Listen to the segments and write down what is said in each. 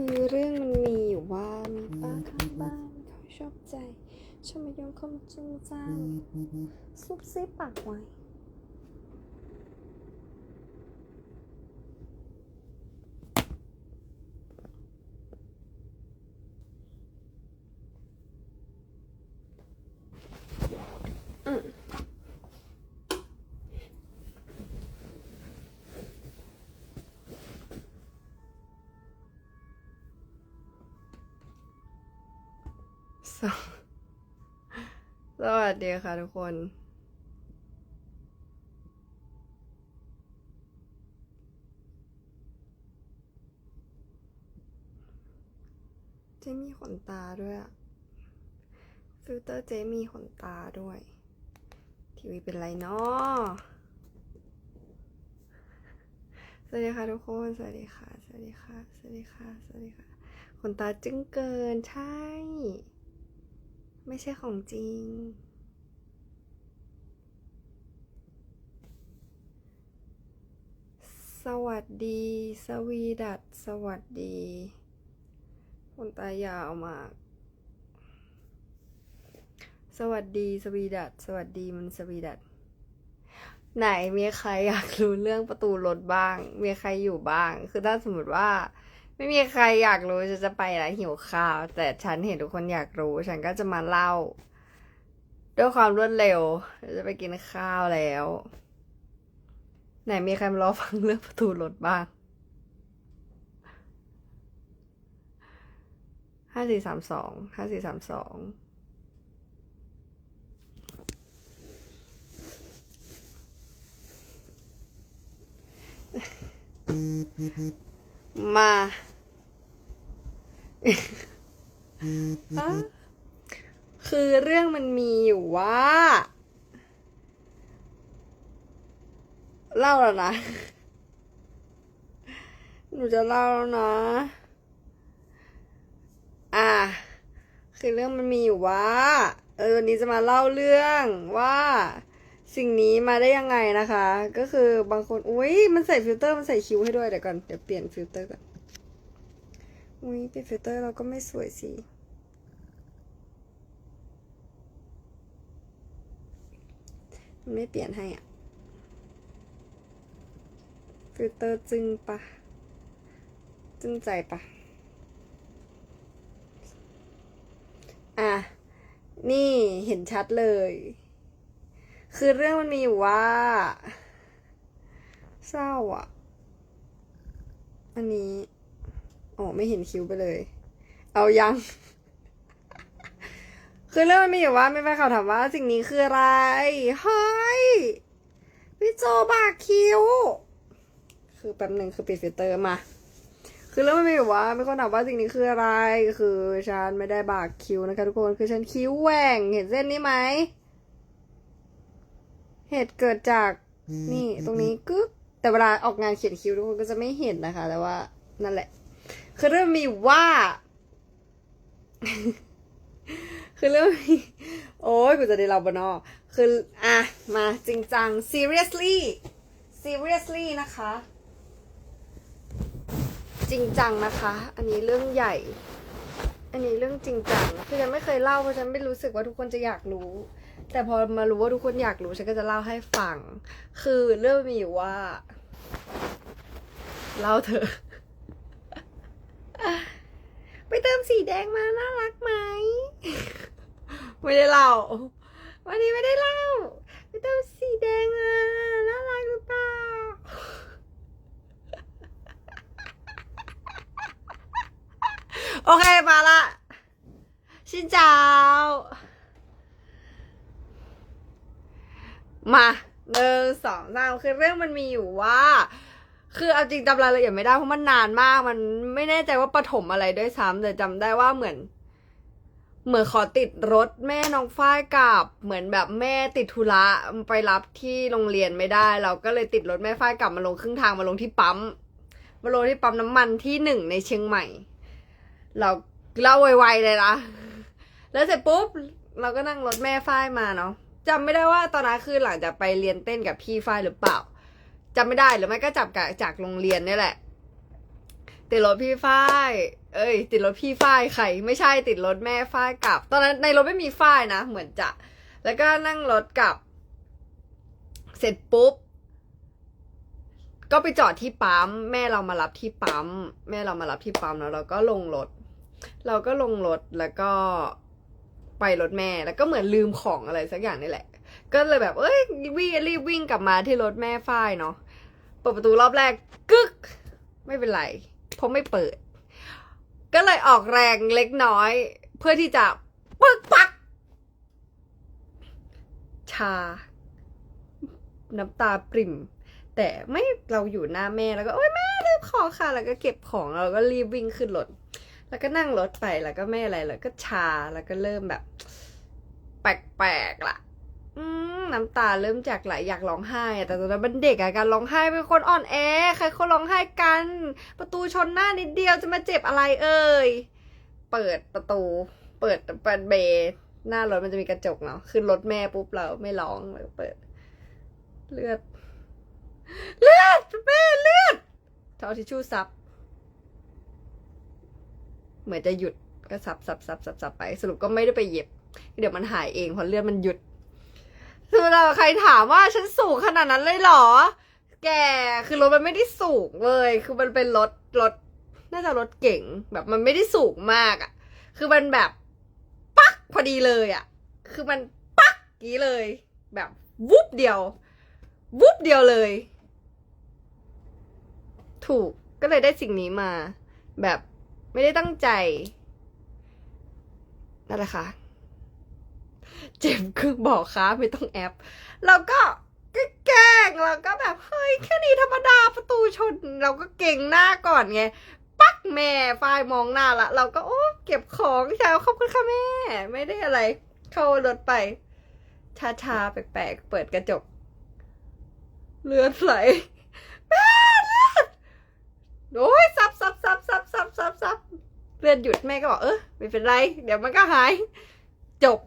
คือเรื่องมันมีอยู่ว่ามีป้าข้างบ้านเขาชอบใจชอบมายงคมจริงจังซุบซิบปากไว้ สวสวัสดีค่ะทุกคน เจมีขนตาด้วยอะฟิลเตอร์เจมีขนตาด้วย ทีวีเป็นไรเนาะสวัสดีค่ะทุกคน สวัสดีค่ะ สวัสดีค่ะ สวัสดีค่ะ สวัสดีค่ะ ขนตาจึ้งเกิน ใช่ ไม่ใช่ของจริง สวัสดี สวีดัตสวัสดีขนตายาวมาก สวัสดี สวีดัตสวัสดีมันสวีดัตไหนมีใครอยากรู้เรื่องประตูรถบ้าง มีใครอยู่บ้าง คือถ้าสมมติว่า ไม่มีใครอยากรู้จะจะไปแล้วหิวข้าว แต่ฉันเห็นทุกคนอยากรู้ ฉันก็จะมาเล่า ด้วยความรวดเร็วจะไปกินข้าวแล้ว ไหนมีใครมารอฟังเรื่องประตูรถบ้างห้าสี่สามสองห้าสี่สามสองมา คือเรื่องมันมีอยู่ว่า เล่าแล้วนะ หนูจะเล่าแล้วนะ อะ คือเรื่องมันมีอยู่ว่า เออวันนี้จะมาเล่าเรื่องว่าสิ่งนี้มาได้ยังไงนะคะ ก็คือบางคน อุ้ยมันใส่ฟิลเตอร์ มันใส่คิ้วให้ด้วยเดี๋ยวก่อน เดี๋ยวเปลี่ยนฟิลเตอร์ก่อน อุ้ยเปลี่ยนฟิลเตอร์เราก็ไม่สวยสิ มันไม่เปลี่ยนให้อะ ฟิลเตอร์จึงปะ จึงใจปะ อะ นี่เห็นชัดเลย คือเรื่องมันมีอยู่ว่า เศร้าอะ อันนี้ อ๋อไม่เห็นคิ้วไปเลย เอายัง คือเรื่องมันมีอยู่ว่าไม่ไปข่าวถามว่าสิ่งนี้คืออะไร เฮ้ย พี่โจบากคิ้ว คือแป๊บหนึ่งคือปิดฟิลเตอร์มา คือเรื่องมันมีอยู่ว่าไมีคนถามว่าสิ่งนี้คืออะไร คือฉันไม่ได้บากคิ้วนะคะทุกคน คือฉันคิ้วแหว่ง เห็นเส้นนี้ไหม เหตุเกิดจากนี่ตรงนี้กึ๊บแต่เวลาออกงานเขียนคิ้วทุกคนก็จะไม่เห็นนะคะ แต่ว่านั่นแหละ คือเรื่องมีว่า คือเรื่องมีโอ้ยกูจะได้เราบนอคือ อะ มาจริงจัง seriously seriously นะคะ จริงจังนะคะ อันนี้เรื่องใหญ่ อันนี้เรื่องจริงจัง คือฉันไม่เคยเล่าเพราะฉันไม่รู้สึกว่าทุกคนจะอยากรู้ แต่พอมารู้ว่าทุกคนอยากรู้ฉันก็จะเล่าให้ฟัง คือเรื่องมีว่า เล่าเถอะ ไปเติมสีแดงมาน่ารักไหม ไม่ได้เล่า วันนี้ไม่ได้เล่า ไปเติมสีแดงมาน่ารักหรือเปล่าโอเคมาละ ชินเจ้า มาหนึ่งสองสามคือเรื่องมันมีอยู่ว่า คือเอาจริงจำรายละเอียดไม่ได้เพราะมันนานมาก มันไม่แน่ใจว่าปฐมอะไรด้วยซ้ำแต่จำได้ว่าเหมือน เหมือนขอติดรถแม่น้องฝ้ายกลับ เหมือนแบบแม่ติดธุระไปรับที่โรงเรียนไม่ได้ เราก็เลยติดรถแม่ฝ้ายกลับมาลงครึ่งทางมาลงที่ปั๊มมาลงที่ปั๊มน้ำมันที่หนึ่งในเชียงใหม่ เราเล่าไวๆเลยนะแล้วเสร็จปุ๊บ เราก็นั่งรถแม่ฝ้ายมาเนาะจำไม่ได้ว่าตอนนั้นคือหลังจากไปเรียนเต้นกับพี่ฝ้ายหรือเปล่า จำไม่ได้หรือไม่ก็จับกับจากโรงเรียนนี่แหละ ติดรถพี่ฝ้าย เอ้ย ติดรถพี่ฝ้ายใครไม่ใช่ติดรถแม่ฝ้ายกลับ ตอนนั้นในรถไม่มีฝ้ายนะ เหมือนจะ แล้วก็นั่งรถกลับ เสร็จปุ๊บ ก็ไปจอดที่ปั๊มแม่เรามารับที่ปั๊มแม่เรามารับที่ปั๊มแล้วเราก็ลงรถ เราก็ลงรถแล้วก็ไปรถแม่แล้วก็เหมือนลืมของอะไรสักอย่างนี่แหละ ก็เลยแบบเอ้ยวิ่งรีบวิ่งกลับมาที่รถแม่ฝ้ายเนาะ ปิดประตูรอบแรกกึก ไม่เป็นไรเพราะไม่เปิด ก็เลยออกแรงเล็กน้อย เพื่อที่จะปึ๊กปัก ชา น้ำตาปริ่ม แต่ไม่เราอยู่หน้าแม่แล้วก็โอ๊ยแม่ลืมขอค่ะ แล้วก็เก็บของแล้วก็รีบวิ่งขึ้นรถแล้วก็นั่งรถไปแล้วก็ไม่อะไรแล้วก็ชาแล้วก็เริ่มแบบ แปลกๆล่ะ น้ำตาเริ่มจากไหลอยากร้องไห้แต่ตอนนั้นเป็นเด็กอะการร้องไห้เป็นคนอ่อนแอใครเขาร้องไห้กัน ประตูชนหน้านิดเดียวจะมาเจ็บอะไรเอ่ยเปิดประตู เปิดเปิดเบย์หน้ารถมันจะมีกระจกเนาะขึ้นรถแม่ปุ๊บเราไม่ร้องเราเปิด เลือด เลือดแม่เลือดเอาทิชชู่ซับเหมือนจะหยุดก็ซับซับซับซับซับไป สรุปก็ไม่ได้ไปเย็บ เดี๋ยวมันหายเองเพราะเลือดมันหยุด คือเราใครถามว่าฉันสูงขนาดนั้นเลยเหรอ แกคือรถมันไม่ได้สูงเลย คือมันเป็นรถรถน่าจะรถเก๋งแบบมันไม่ได้สูงมากอะ่ะ คือมันแบบ ปักพอดีเลยอะ่ะ คือมันปักกี้เลย แบบวุบเดียว วุบเดียวเลย ถูกก็เลยได้สิ่งนี้มา แบบไม่ได้ตั้งใจนั่นแหละค่ะ เจ็บคือบอกค้าไม่ต้องแอป แล้วก็แกล้งแล้วก็แบบเฮ้ยแค่นี้ธรรมดาประตูชน เราก็เก่งหน้าก่อนไง ปักแม่ฝ้ายมองหน้าละ เราก็โอ้เก็บของชาวขอบคุณค่ะแม่ ไม่ได้อะไร เข้ารถไปช้าๆแปลกๆเปิดกระจก เลือดไหลแม่เลือดโอ้ยซับซับซับซับซับซับซับเลือดหยุดแม่ก็บอกเออไม่เป็นไร เดี๋ยวมันก็หาย จบ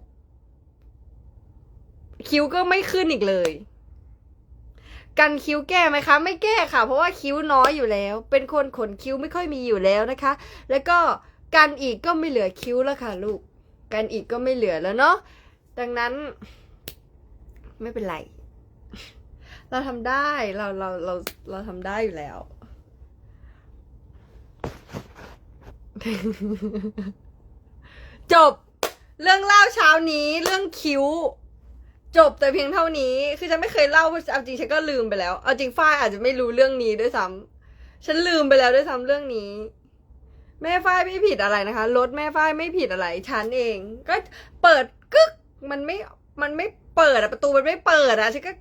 คิ้วก็ไม่ขึ้นอีกเลย กันคิ้วแก้ไหมคะ ไม่แก้ค่ะ เพราะว่าคิ้วน้อยอยู่แล้ว เป็นคนขนคิ้วไม่ค่อยมีอยู่แล้วนะคะ แล้วก็กันอีกก็ไม่เหลือคิ้วแล้วค่ะ ลูก กันอีกก็ไม่เหลือแล้วเนาะดังนั้น ไม่เป็นไร เราทำได้เราเราเราเราทำได้อยู่แล้วจบ เรื่องเล่าเช้านี้เรื่องคิ้ว จบแต่เพียงเท่านี้ คือฉันไม่เคยเล่าเพราะเอาจริงฉันก็ลืมไปแล้ว เอาจริงฝ้ายอาจจะไม่รู้เรื่องนี้ด้วยซ้ำฉันลืมไปแล้วด้วยซ้ำเรื่องนี้ แม่ฝ้ายไม่ผิดอะไรนะคะ รถแม่ฝ้ายไม่ผิดอะไร ฉันเอง ก็เปิดกึก มันไม่ มันไม่เปิดอะประตูมันไม่เปิดอะฉันก็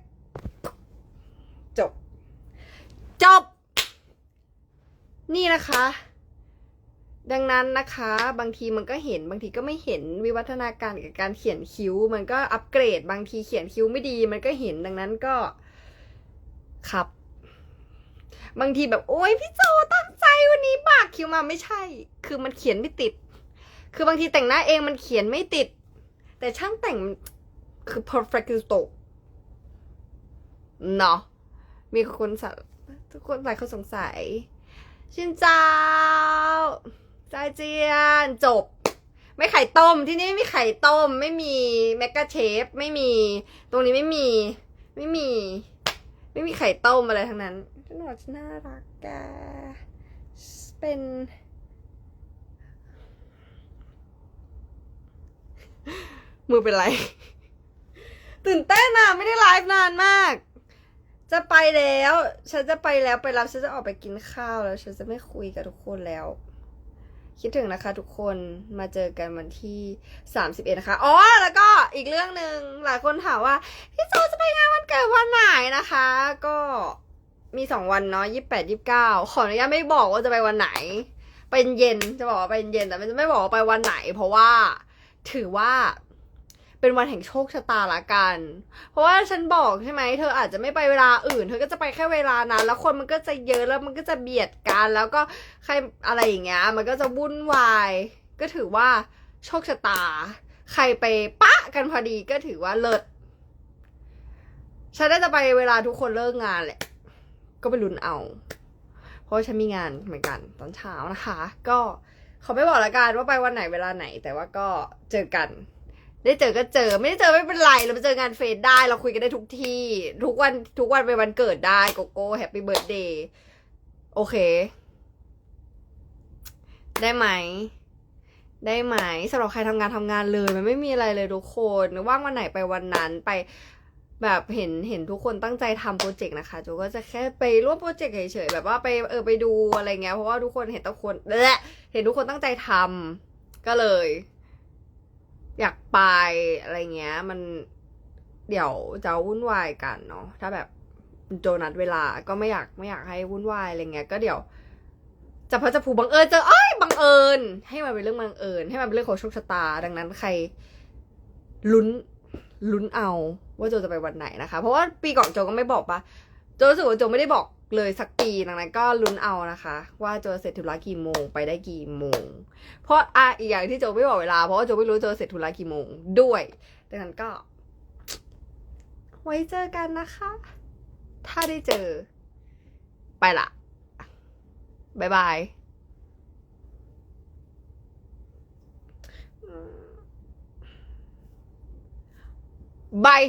จบ จบ นี่นะคะ ดังนั้นนะคะบางทีมันก็เห็นบางทีก็ไม่เห็นวิวัฒนาการกับการเขียนคิ้ว มันก็อัปเกรด บางทีเขียนคิ้วไม่ดี มันก็เห็นดังนั้นก็ครับ บางทีแบบโอ๊ยพี่โจตั้งใจวันนี้บากคิ้วมาไม่ใช่ คือมันเขียนไม่ติด คือบางทีแต่งหน้าเองมันเขียนไม่ติด แต่ช่างแต่งคือ perfecto เนาะมีคนทุกคนหลายคนสงสัยชินเจ้า จาเจียนจบ ไม่ไข่ต้มที่นี่ไม่มีไข่ต้ม ไม่มีแมกกาเชฟไม่มี ตรงนี้ไม่มี ไม่มี ไม่มีไข่ต้มอะไรทั้งนั้นฉันบอกฉันน่ารักแกเป็น มือเป็นไร ตื่นเต้นอะไม่ได้ไลฟ์นานมาก จะไปแล้ว ฉันจะไปแล้วไปรับฉันจะออกไปกินข้าวแล้ว ฉันจะไม่คุยกับทุกคนแล้ว คิดถึงนะคะ ทุกคนมาเจอกันวันที่ 31 นะคะ อ๋อ แล้วก็อีกเรื่องหนึ่งหลายคนถามว่า พี่โจจะไปงานวันเกิดวันไหนนะคะ ก็มีสองวันเนาะยี่แปดยี่เก้าขออนุญาตไม่บอกว่าจะไปวันไหน เป็นเย็นจะบอกว่าเป็นเย็นแต่จะไม่บอกว่าไปวันไหน เพราะว่าถือว่า เป็นวันแห่งโชคชะตาละกัน เพราะว่าฉันบอกใช่ไหมเธออาจจะไม่ไปเวลาอื่น เธอก็จะไปแค่เวลานั้น แล้วคนมันก็จะเยอะแล้วมันก็จะเบียดกัน แล้วก็ใครอะไรอย่างเงี้ย มันก็จะวุ่นวาย ก็ถือว่าโชคชะตา ใครไปปะกันพอดีก็ถือว่าเลิศ ฉันน่าจะไปเวลาทุกคนเลิกงานแหละ ก็ไปลุ้นเอา เพราะฉันมีงานเหมือนกันตอนเช้านะคะ ก็เขาไม่บอกละกันว่าไปวันไหนเวลาไหน แต่ว่าก็เจอกัน ได้เจอก็เจอไม่ได้เจอไม่เป็นไร เราไปเจองานเฟซได้เราคุยกันได้ทุกที่ ทุกวันทุกวันเป็นวันเกิดได้โกโก้แฮปปี้เบิร์ดเดย์โอเค ได้ไหม ได้ไหมสำหรับใครทำงานทำงานเลย มันไม่มีอะไรเลยทุกคนว่างวันไหนไปวันนั้นไปแบบเห็นเห็นทุกคนตั้งใจทำโปรเจกต์นะคะโจก็จะแค่ไปร่วมโปรเจกต์เฉยๆแบบว่าไปเออไปดูอะไรเงี้ยเพราะว่าทุกคนเห็นทุกคนและเห็นทุกคนตั้งใจทำก็เลย อยากไปอะไรเงี้ย มันเดี๋ยวจะวุ่นวายกันเนาะถ้าแบบโจนัดเวลาก็ไม่อยากไม่อยากให้วุ่นวายอะไรเงี้ยก็เดี๋ยวจะพระจะผูบังเอิญเจอเอ้ยบังเอิญให้มันเป็นเรื่องบังเอิญให้มันเป็นเรื่องของโชคชะตา ดังนั้นใครลุ้นลุ้นเอาว่าโจจะไปวันไหนนะคะ เพราะว่าปีก่อนโจก็ไม่บอกปะโจรู้สึกว่าโจไม่ได้บอก เลยสักปีดังนั้นก็ลุ้นเอานะคะ ว่าโจเสร็จธุระกี่โมงไปได้กี่โมง เพราะอะอีกอย่างที่โจไม่บอกเวลา เพราะว่าโจไม่รู้โจเสร็จธุระกี่โมงด้วยดังนั้นก็ ไว้เจอกันนะคะ ถ้าได้เจอ ไปละบายบายบาย